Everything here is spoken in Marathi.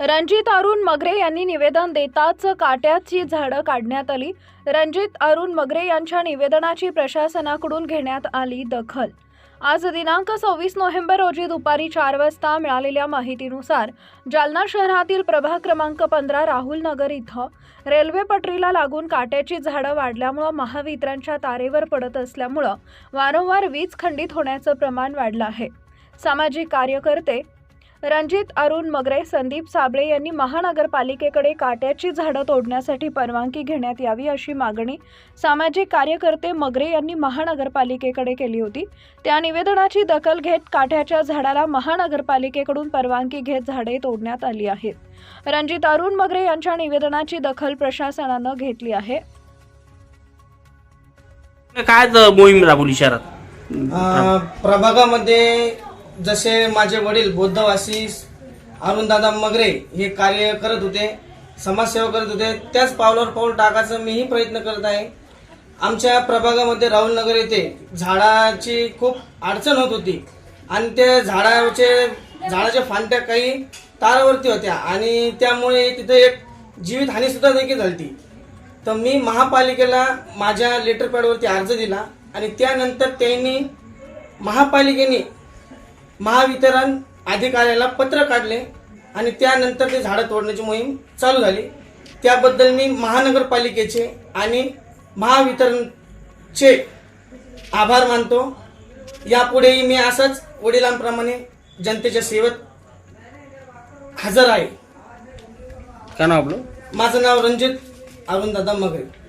रणजित अरुण मगरे यांनी निवेदन देताच काट्याची झाडं काढण्यात आली. रणजित अरुण मगरे यांच्या निवेदनाची प्रशासनाकडून घेण्यात आली दखल. आज दिनांक सव्वीस नोव्हेंबर रोजी दुपारी चार वाजता मिळालेल्या माहितीनुसार जालना शहरातील प्रभाग क्रमांक पंधरा राहुल नगर इथं रेल्वे पटरीला लागून काट्याची झाडं वाढल्यामुळं महावितरणच्या तारेवर पडत असल्यामुळं वारंवार वीज खंडित होण्याचं प्रमाण वाढलं आहे. सामाजिक कार्यकर्ते रणजित अरुण मगरे संदीप साबळे यांनी महानगरपालिकेकडे काट्याची झाडं तोडण्यासाठी परवानगी घेण्यात यावी अशी मागणी सामाजिक कार्यकर्ते मगरे यांनी महानगरपालिकेकडे केली होती. त्या निवेदनाची दखल घेत काट्याच्या झाडाला महानगरपालिकेकडून परवानगी घेत झाडे तोडण्यात आली आहेत. रणजित अरुण मगरे यांच्या निवेदनाची दखल प्रशासनानं घेतली आहे. काय मोहीम राबवली शहरात? प्रभागामध्ये जसे माझे वडील बौद्धवासी अरुणदादा मगरे हे कार्य करत होते समाजसेवा करत होते त्याच पावलावर पाऊल टाकायचा मीही प्रयत्न करत आहे. आमच्या प्रभागामध्ये राहुल नगर येथे झाडाची खूप अडचण होत होती. आणि त्या झाडाचे झाडाच्या फांद्या काही तारावरती होत्या आणि त्यामुळे तिथे एक जीवितहानीसुद्धा देखील झाली तर मी महापालिकेला माझ्या लेटर पॅडवरती अर्ज दिला आणि त्यानंतर त्यांनी महापालिकेने महावितरण अधिकाऱ्याला पत्र काढले आणि त्यानंतर ते झाडं तोडण्याची मोहीम चालू झाली. त्याबद्दल मी महानगरपालिकेचे आणि महावितरणचे आभार मानतो. यापुढेही मी असंच वडिलांप्रमाणे जनतेच्या सेवेत हजर आहे. काय नाव आपलं? माझं नाव रणजित अरुणदादा मगरे.